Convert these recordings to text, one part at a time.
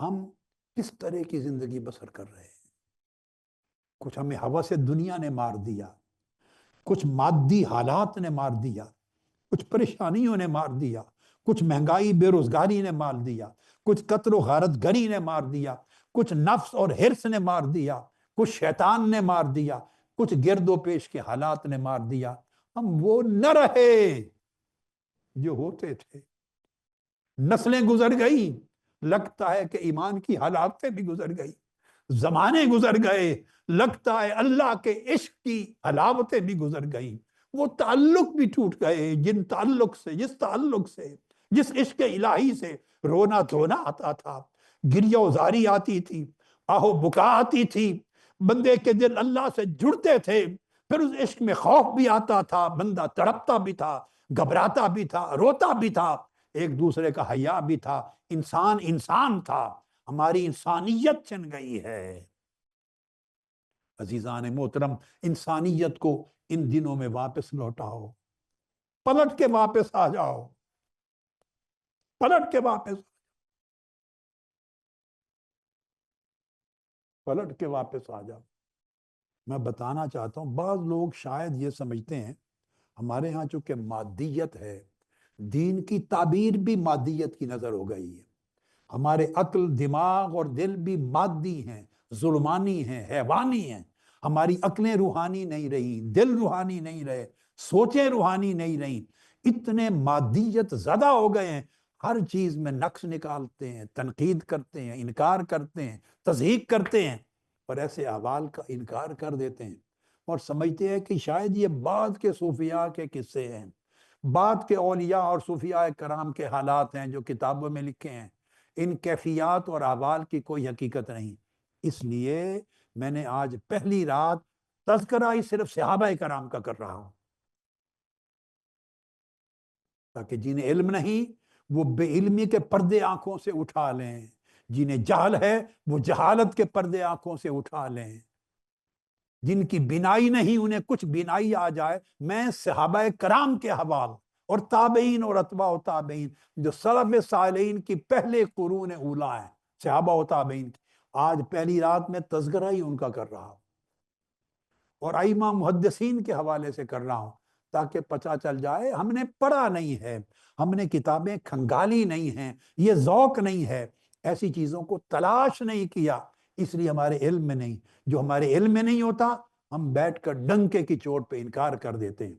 ہم کس طرح کی زندگی بسر کر رہے ہیں؟ کچھ ہمیں ہوا سے دنیا نے مار دیا، کچھ مادی حالات نے مار دیا، کچھ پریشانیوں نے مار دیا، کچھ مہنگائی، بے روزگاری نے مار دیا، کچھ قتل و غارت گری نے مار دیا، کچھ نفس اور حرص نے مار دیا، کچھ شیطان نے مار دیا، کچھ گرد و پیش کے حالات نے مار دیا۔ ہم وہ نہ رہے جو ہوتے تھے۔ نسلیں گزر گئی لگتا ہے کہ ایمان کی حالاتیں بھی گزر گئی زمانے گزر گئے، لگتا ہے اللہ کے عشق کی حلاوتیں بھی گزر گئی وہ تعلق بھی ٹوٹ گئے، جن تعلق سے، جس تعلق سے، جس عشق الہی سے رونا دھونا آتا تھا۔ گریہ زاری آتی تھی، آہو بکا آتی تھی۔ بندے کے دل اللہ سے جڑتے تھے، پھر اس عشق میں خوف بھی آتا تھا، بندہ تڑپتا بھی تھا، گھبراتا بھی تھا، روتا بھی تھا۔ ایک دوسرے کا حیا بھی تھا، انسان انسان تھا، ہماری انسانیت چن گئی ہے۔ عزیزان محترم، انسانیت کو ان دنوں میں واپس لوٹاؤ، پلٹ کے واپس آ جاؤ، پلٹ کے واپس پلٹ کے واپس آ جاؤ۔ میں بتانا چاہتا ہوں، بعض لوگ شاید یہ سمجھتے ہیں، ہمارے ہاں چونکہ مادیت ہے دین کی تعبیر بھی مادیت کی نظر ہو گئی ہے۔ ہمارے عقل، دماغ اور دل بھی مادی ہیں، ظلمانی ہیں، حیوانی ہیں۔ ہماری عقلیں روحانی نہیں رہی دل روحانی نہیں رہے، سوچیں روحانی نہیں رہی اتنے مادیت زیادہ ہو گئے ہیں، ہر چیز میں نقص نکالتے ہیں، تنقید کرتے ہیں، انکار کرتے ہیں تصحیق کرتے ہیں، اور ایسے احوال کا انکار کر دیتے ہیں۔ اور سمجھتے ہیں کہ شاید یہ بعد کے صوفیاء کے قصے ہیں۔ بعد کے اولیاء اور صوفیاء کرام کے حالات ہیں جو کتابوں میں لکھے ہیں، ان کیفیات اور احوال کی کوئی حقیقت نہیں۔ اس لیے میں نے آج پہلی رات تذکرہ ہی صرف صحابہ کرام کا کر رہا ہوں۔ تاکہ جنہیں علم نہیں، وہ بے علمی کے پردے آنکھوں سے اٹھا لیں۔ جنہیں جہل ہے، وہ جہالت کے پردے آنکھوں سے اٹھا لیں۔ جن کی بینائی نہیں، انہیں کچھ بینائی آ جائے۔ میں صحابہ کرام کے حوال اور تابعین اور اتباع و تابعین، جو سلف صالحین کی پہلے قرون اولا ہیں، صحابہ و تابعین کی۔ آج پہلی رات میں تذکرہ ہی ان کا کر رہا ہوں۔ اور ائمہ محدثین کے حوالے سے کر رہا ہوں تاکہ پتہ چل جائے، ہم نے پڑھا نہیں ہے، ہم نے کتابیں کھنگالی نہیں ہیں، یہ ذوق نہیں ہے۔ ایسی چیزوں کو تلاش نہیں کیا۔ اس لیے ہمارے علم میں نہیں۔ جو ہمارے علم میں نہیں ہوتا، ہم بیٹھ کر ڈنکے کی چوٹ پہ انکار کر دیتے ہیں۔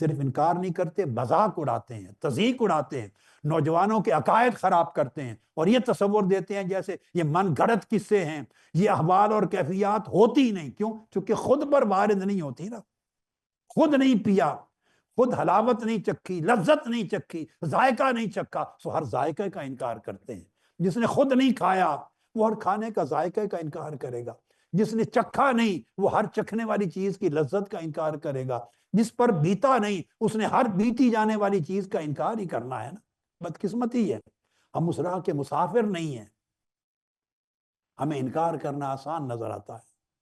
صرف انکار نہیں کرتے، مذاق اڑاتے ہیں تزیق اڑاتے ہیں، نوجوانوں کے عقائد خراب کرتے ہیں اور یہ تصور دیتے ہیں جیسے یہ من گھڑت قصے ہیں۔ یہ احوال اور کیفیات ہوتی نہیں۔ کیوں؟ چونکہ خود پر وارد نہیں ہوتی نا۔ خود نہیں پیا، خود حلاوت نہیں چکھی، لذت نہیں چکھی، ذائقہ نہیں چکھا۔ سو ہر ذائقہ کا انکار کرتے ہیں۔ جس نے خود نہیں کھایا وہ ہر کھانے کا ذائقہ کا انکار کرے گا۔ جس نے چکھا نہیں، وہ ہر چکھنے والی چیز کی لذت کا انکار کرے گا۔ جس پر بیتا نہیں، اس نے ہر بیتی جانے والی چیز کا انکار ہی کرنا ہے نا۔ بدقسمتی ہے۔ ہم اس راہ کے مسافر نہیں ہیں۔ ہمیں انکار کرنا آسان نظر آتا ہے۔